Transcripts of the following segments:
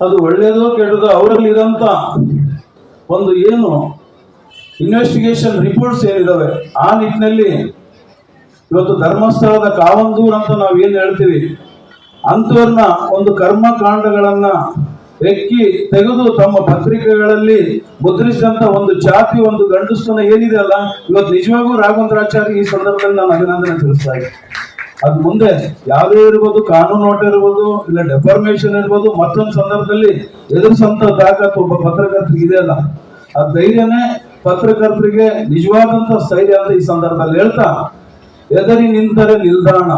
ಅದು ಒಳ್ಳೆಯದೋ ಅವರಲ್ಲಿ ಇರೋಂಥ ಒಂದು ಏನು ಇನ್ವೆಸ್ಟಿಗೇಷನ್ ರಿಪೋರ್ಟ್ಸ್ ಏನಿದಾವೆ, ಆ ನಿಟ್ಟಿನಲ್ಲಿ ಇವತ್ತು ಧರ್ಮಸ್ಥಳದ ಕಾವಂದೂರ್ ಅಂತ ನಾವು ಏನು ಹೇಳ್ತೀವಿ ಅಂಥವ್ರನ್ನ ಒಂದು ಕರ್ಮಕಾಂಡಗಳನ್ನ ಎಕ್ಕಿ ತೆಗೆದು ತಮ್ಮ ಪತ್ರಿಕೆಗಳಲ್ಲಿ ಮುದ್ರಿಸಿದಂತ ಒಂದು ಜಾತಿ, ಒಂದು ಗಂಡಸ್ತನ ಏನಿದೆ ಅಲ್ಲ, ಇವತ್ತು ನಿಜವಾಗೂ ರಾಘವಂತರಾಚಾರ್ಯ ಈ ಸಂದರ್ಭದಲ್ಲಿ ನಾನು ಅಭಿನಂದನೆ ತಿಳಿಸ್ತಾ ಇದ್ದೀನಿ. ಅದು ಮುಂದೆ ಯಾವುದೇ ಇರ್ಬೋದು, ಕಾನೂನು ನೋಟ ಇರ್ಬೋದು, ಇಲ್ಲ ಡೆಫಾರ್ಮೇಶನ್ ಇರ್ಬೋದು, ಮತ್ತೊಂದು ಸಂದರ್ಭದಲ್ಲಿ ಎದುರಿಸಂತ ತಾಕತ್ತು ಒಬ್ಬ ಪತ್ರಕರ್ತರಿಗೆ ಇದೆ ಅಲ್ಲ, ಆ ಧೈರ್ಯನೇ ಪತ್ರಕರ್ತರಿಗೆ ನಿಜವಾದಂತ ಸ್ಥೈರ್ಯ ಅಂತ ಈ ಸಂದರ್ಭದಲ್ಲಿ ಹೇಳ್ತಾ, ಎದರಿ ನಿಂತರೆ ನಿಲ್ದಾಣ,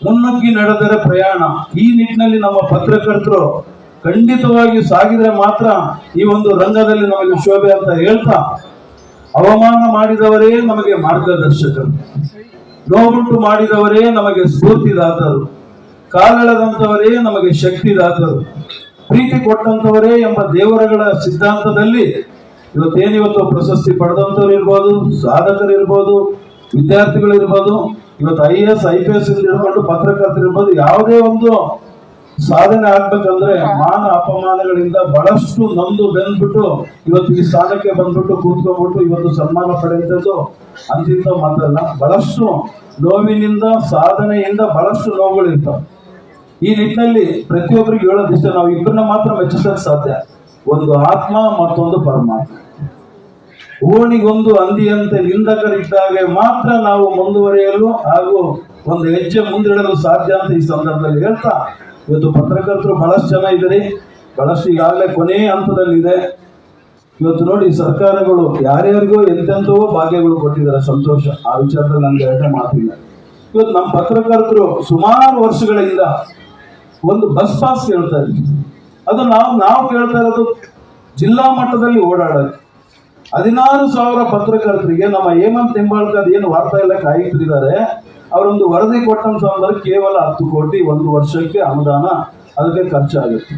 ಮುನ್ನುಗ್ಗಿ ನಡೆದರೆ ಪ್ರಯಾಣ. ಈ ನಿಟ್ಟಿನಲ್ಲಿ ನಮ್ಮ ಪತ್ರಕರ್ತರು ಖಂಡಿತವಾಗಿ ಸಾಗಿದ್ರೆ ಮಾತ್ರ ಈ ಒಂದು ರಂಗದಲ್ಲಿ ನಮಗೆ ಶೋಭೆ ಅಂತ ಹೇಳ್ತಾ, ಅವಮಾನ ಮಾಡಿದವರೇ ನಮಗೆ ಮಾರ್ಗದರ್ಶಕರು. ನೋವುಂಟು ಮಾಡಿದವರೇ ನಮಗೆ ಸ್ಫೂರ್ತಿದಾತರು ಕಾಲೆಳೆದಂಥವರೇ ನಮಗೆ ಶಕ್ತಿದಾತರು. ಪ್ರೀತಿ ಕೊಟ್ಟಂತವರೇ ಎಂಬ ದೇವರಗಳ ಸಿದ್ಧಾಂತದಲ್ಲಿ ಇವತ್ತೇನಿವತ್ತು ಪ್ರಶಸ್ತಿ ಪಡೆದಂಥವ್ರು ಇರ್ಬೋದು, ಸಾಧಕರು ಇರ್ಬೋದು, ವಿದ್ಯಾರ್ಥಿಗಳು ಇರ್ಬೋದು, ಇವತ್ತು I S, I P S ಹಿಡ್ಕೊಂಡು ಪತ್ರಕರ್ತರು ಇರ್ಬೋದು, ಯಾವುದೇ ಒಂದು ಸಾಧನೆ ಆಗ್ಬೇಕಂದ್ರೆ ಮಾನ ಅಪಮಾನಗಳಿಂದ ಬಹಳಷ್ಟು ನಂದು ಬೆಂದ್ಬಿಟ್ಟು ಇವತ್ತು ಈ ಸ್ಥಾನಕ್ಕೆ ಬಂದ್ಬಿಟ್ಟು ಕೂತ್ಕೊಂಡ್ಬಿಟ್ಟು ಇವತ್ತು ಸನ್ಮಾನ ಪಡೆಯುವಂಥದ್ದು ಅಂತಿಂತ ಮಾತ್ರ ಬಹಳಷ್ಟು ನೋವಿನಿಂದ, ಸಾಧನೆಯಿಂದ ಬಹಳಷ್ಟು ನೋವುಗಳಿರ್ತಾವೆ ಈ ನಿಟ್ಟಿನಲ್ಲಿ ಪ್ರತಿಯೊಬ್ಬರಿಗೆ ಹೇಳೋದಿಷ್ಟ ನಾವು ಇಬ್ಬರನ್ನ ಮಾತ್ರ ಮೆಚ್ಚಿಸಕ್ ಸಾಧ್ಯ. ಒಂದು ಆತ್ಮ ಮತ್ತೊಂದು ಪರಮಾತ್ಮ. ಓಣಿಗೊಂದು ಹಂದಿಯಂತೆ ನಿಂದಕರಿದ್ದಾಗ ಮಾತ್ರ ನಾವು ಮುಂದುವರಿಯಲು ಹಾಗೂ ಒಂದು ಹೆಜ್ಜೆ ಮುಂದಿಡಲು ಸಾಧ್ಯ ಅಂತ ಈ ಸಂದರ್ಭದಲ್ಲಿ ಹೇಳ್ತಾ, ಇವತ್ತು ಪತ್ರಕರ್ತರು ಬಹಳಷ್ಟು ಜನ ಇದ್ದಾರೆ, ಬಹಳಷ್ಟು ಈಗಾಗಲೇ ಕೊನೆಯ ಹಂತದಲ್ಲಿದೆ. ಇವತ್ತು ನೋಡಿ ಸರ್ಕಾರಗಳು ಯಾರ್ಯಾರಿಗೋ ಎಂತೆಂಥವೋ ಭಾಗ್ಯಗಳು ಕೊಟ್ಟಿದ್ದಾರೆ. ಸಂತೋಷ. ಆ ವಿಚಾರದಲ್ಲಿ ನನಗೆ ಎರಡನೇ ಮಾತಿಲ್ಲ. ಇವತ್ತು ನಮ್ಮ ಪತ್ರಕರ್ತರು ಸುಮಾರು ವರ್ಷಗಳಿಂದ ಒಂದು ಬಸ್ ಪಾಸ್ ಕೇಳ್ತಾ ಇದ್ವಿ ಅದು ನಾವು ನಾವು ಕೇಳ್ತಾ ಇರೋದು ಜಿಲ್ಲಾ ಮಟ್ಟದಲ್ಲಿ ಓಡಾಡೋದು. ಹದಿನಾರು ಸಾವಿರ ಪತ್ರಕರ್ತರಿಗೆ ನಮ್ಮ ಹೇಮಂತ್ ನಿಂಬಾಳ್ಕರ್ ಏನು ವಾರ್ತಾ ಎಲ್ಲ ಕಾಯುತ್ತಿದ್ದಾರೆ. ಅವರೊಂದು ವರದಿ ಕೊಟ್ಟಂತ ಕೇವಲ ಹತ್ತು ಕೋಟಿ ಒಂದು ವರ್ಷಕ್ಕೆ ಅನುದಾನ ಅದಕ್ಕೆ ಖರ್ಚಾಗುತ್ತೆ.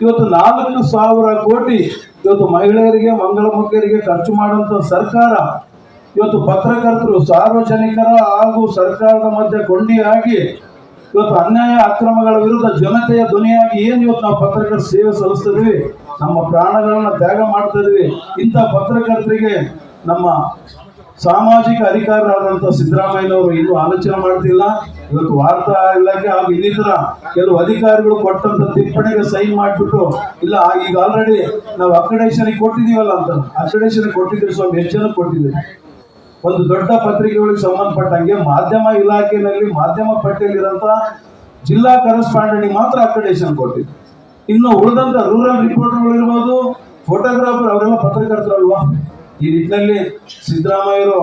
ಇವತ್ತು ನಾಲ್ಕು ಸಾವಿರ ಕೋಟಿ ಇವತ್ತು ಮಹಿಳೆಯರಿಗೆ, ಮಂಗಳ ಮಕ್ಕಳಿಗೆ ಖರ್ಚು ಮಾಡುವಂತ ಸರ್ಕಾರ ಇವತ್ತು ಪತ್ರಕರ್ತರು, ಸಾರ್ವಜನಿಕರ ಹಾಗೂ ಸರ್ಕಾರದ ಮಧ್ಯೆ ಕೊಂಡಿಯಾಗಿ ಇವತ್ತು ಅನ್ಯಾಯ ಅಕ್ರಮಗಳ ವಿರುದ್ಧ ಜನತೆಯ ಧ್ವನಿಯಾಗಿ ಏನು ಇವತ್ತು ನಾವು ಪತ್ರಕರ್ತರ ಸೇವೆ ಸಲ್ಲಿಸ್ತಿದ್ವಿ, ನಮ್ಮ ಪ್ರಾಣಗಳನ್ನ ತ್ಯಾಗ ಮಾಡ್ತಾ ಇದೀವಿ. ಇಂಥ ಪತ್ರಕರ್ತರಿಗೆ ನಮ್ಮ ಸಾಮಾಜಿಕ ಅಧಿಕಾರರಾದಂಥ ಸಿದ್ದರಾಮಯ್ಯನವರು ಇನ್ನೂ ಆಲೋಚನೆ ಮಾಡ್ತಿಲ್ಲ. ಇವತ್ತು ವಾರ್ತಾ ಇಲಾಖೆ ಹಾಗೂ ಇನ್ನಿತರ ಕೆಲವು ಅಧಿಕಾರಿಗಳು ಕೊಟ್ಟಂತ ಟಿಪ್ಪಣಿಗೆ ಸೈನ್ ಮಾಡಿಬಿಟ್ಟು, ಇಲ್ಲ, ಈಗ ಆಲ್ರೆಡಿ ನಾವು ಅಕ್ರಿಡೇಷನ್ ಕೊಟ್ಟಿದೀವಲ್ಲ ಅಂತ. ಅಕ್ರಿಡೇಷನ್ ಕೊಟ್ಟಿದ್ದೀವಿ ಸ್ವಲ್ಪ ಎಷ್ಟು ಕೊಟ್ಟಿದ್ದೀವಿ? ಒಂದು ದೊಡ್ಡ ಪತ್ರಿಕೆಗಳಿಗೆ ಸಂಬಂಧಪಟ್ಟಂಗೆ ಮಾಧ್ಯಮ ಇಲಾಖೆಯಲ್ಲಿ, ಮಾಧ್ಯಮ ಪಟ್ಟಿಯಲ್ಲಿರೋಂಥ ಜಿಲ್ಲಾ ಕರೆಸ್ಪಾಂಡೆಂಟ್ ಮಾತ್ರ ಅಕ್ರಿಡೇಷನ್ ಕೊಟ್ಟಿದ್ದು ಇನ್ನು ಉಳಿದಂತ ರೂರಲ್ ರಿಪೋರ್ಟರ್ಗಳು ಇರ್ಬೋದು ಫೋಟೋಗ್ರಾಫರ್ ಅವರೆಲ್ಲ ಪತ್ರಕರ್ತರು ಅಲ್ವಾ ಈ ನಿಟ್ಟಿನಲ್ಲಿ ಸಿದ್ದರಾಮಯ್ಯರು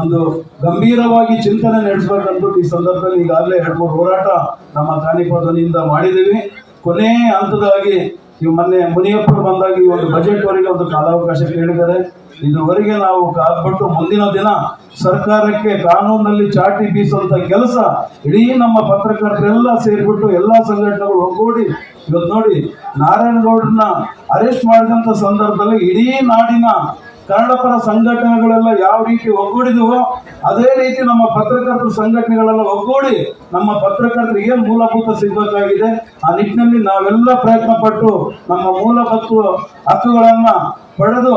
ಒಂದು ಗಂಭೀರವಾಗಿ ಚಿಂತನೆ ನಡೆಸಬೇಕು ಅಂದ್ಬಿಟ್ಟು ಈ ಸಂದರ್ಭದಲ್ಲಿ ಈಗಾಗಲೇ ಎರಡು ಮೂರು ಹೋರಾಟ ನಮ್ಮ ಕಾಣಿಪದನಿಂದ ಮಾಡಿದ್ದೀವಿ. ಕೊನೆ ಹಂತದಾಗಿ ಇವು ಮೊನ್ನೆ ಮುನಿಯಪ್ಪರು ಬಂದಾಗ ಈ ಒಂದು ಬಜೆಟ್ ವರೆಗೆ ಒಂದು ಕಾಲಾವಕಾಶ ಕೇಳಿದ್ದಾರೆ. ಇದುವರೆಗೆ ನಾವು ಕಾದ್ಬಿಟ್ಟು ಮುಂದಿನ ದಿನ ಸರ್ಕಾರಕ್ಕೆ ಕಾನೂನಲ್ಲಿ ಚಾಟಿ ಬೀಸುವಂಥ ಕೆಲಸ ಇಡೀ ನಮ್ಮ ಪತ್ರಕರ್ತರೆಲ್ಲ ಸೇರಿಬಿಟ್ಟು ಎಲ್ಲಾ ಸಂಘಟನೆಗಳು ಒಗ್ಗೂಡಿ ಇವತ್ತು ನೋಡಿ ನಾರಾಯಣಗೌಡ್ರನ್ನ ಅರೆಸ್ಟ್ ಮಾಡಿದಂತ ಸಂದರ್ಭದಲ್ಲಿ ಇಡೀ ನಾಡಿನ ಕನ್ನಡಪರ ಸಂಘಟನೆಗಳೆಲ್ಲ ಯಾವ ರೀತಿ ಒಗ್ಗೂಡಿದವೋ ಅದೇ ರೀತಿ ನಮ್ಮ ಪತ್ರಕರ್ತರ ಸಂಘಟನೆಗಳೆಲ್ಲ ಒಗ್ಗೂಡಿ ನಮ್ಮ ಪತ್ರಕರ್ತರಿಗೆ ಏನು ಮೂಲಭೂತ ಸಿಗಬೇಕಾಗಿದೆ, ಆ ನಿಟ್ಟಿನಲ್ಲಿ ನಾವೆಲ್ಲ ಪ್ರಯತ್ನ ಪಟ್ಟು ನಮ್ಮ ಮೂಲಭೂತ ಹಕ್ಕುಗಳನ್ನ ಪಡೆದು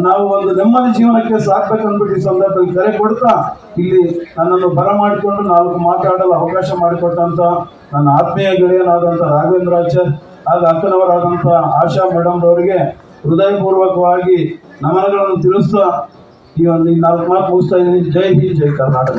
ನಾವು ಒಂದು ನೆಮ್ಮದಿ ಜೀವನಕ್ಕೆ ಸಾಕ್ಬೇಕಂದ್ಬಿಟ್ಟು ಈ ಸಂದರ್ಭದಲ್ಲಿ ಕರೆ ಕೊಡ್ತಾ ಇಲ್ಲಿ ನನ್ನನ್ನು ಬರಮಾಡಿಕೊಂಡು ನಾಲ್ಕು ಮಾತಾಡಲು ಅವಕಾಶ ಮಾಡಿಕೊಟ್ಟಂತ ನನ್ನ ಆತ್ಮೀಯ ಗೆಳೆಯನಾದಂತ ರಾಘವೇಂದ್ರ ಆಚಾರ್ ಹಾಗೂ ಅಕ್ಕನವರಾದಂಥ ಆಶಾ ಮೇಡಮ್ ಅವರಿಗೆ ಹೃದಯಪೂರ್ವಕವಾಗಿ ನಮನಗಳನ್ನು ತಿಳಿಸ್ತಾ ಈ ಒಂದು ನಾಲ್ಕು ಮಾತು ಮುಗಿಸ್ತಾ ಇದ್ದೀನಿ. ಜೈ ಹಿಂದ್ ಜೈ ಕರ್ನಾಟಕ.